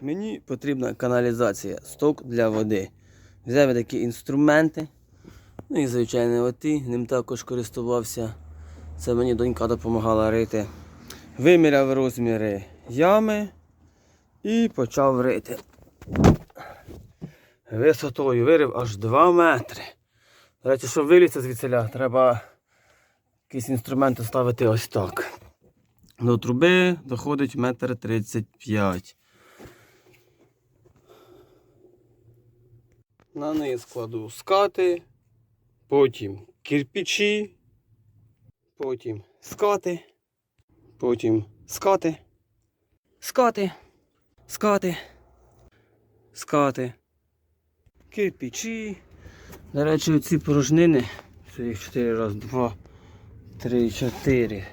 Мені потрібна каналізація, сток для води. Взяв я такі інструменти. Ну і звичайно оті, ним також користувався. Це мені донька допомагала рити. Виміряв розміри ями і почав рити. Висотою вирив аж 2 метри. До речі, щоб вилізти звідсиля, треба якісь інструменти ставити ось так. До труби доходить метр 35. На неї складу скати, потім кирпичі, потім скати, потім скати, скати, скати, скати, кирпичі. До речі, ці порожнини, це їх 4 раз, 2, 3, 4.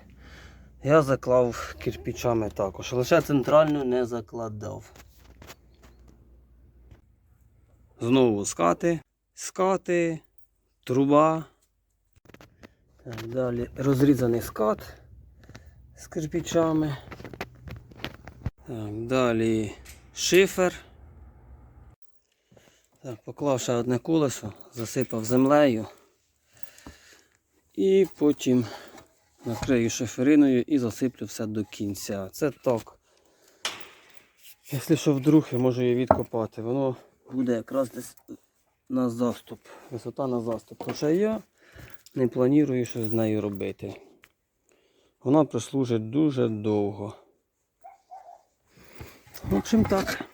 Я заклав кирпичами також, лише центральну не закладав. Знову скати, скати, труба. Так, далі розрізаний скат з кирпичами. Так, далі шифер. Так, поклав ще одне колесо, засипав землею. І потім накрию шифериною і засиплю все до кінця. Це так. Якщо що вдруг я можу її відкопати, воно буде якраз десь на заступ. Висота на заступ. Хоча я не планую щось з нею робити. Вона прослужить дуже довго. В общем так.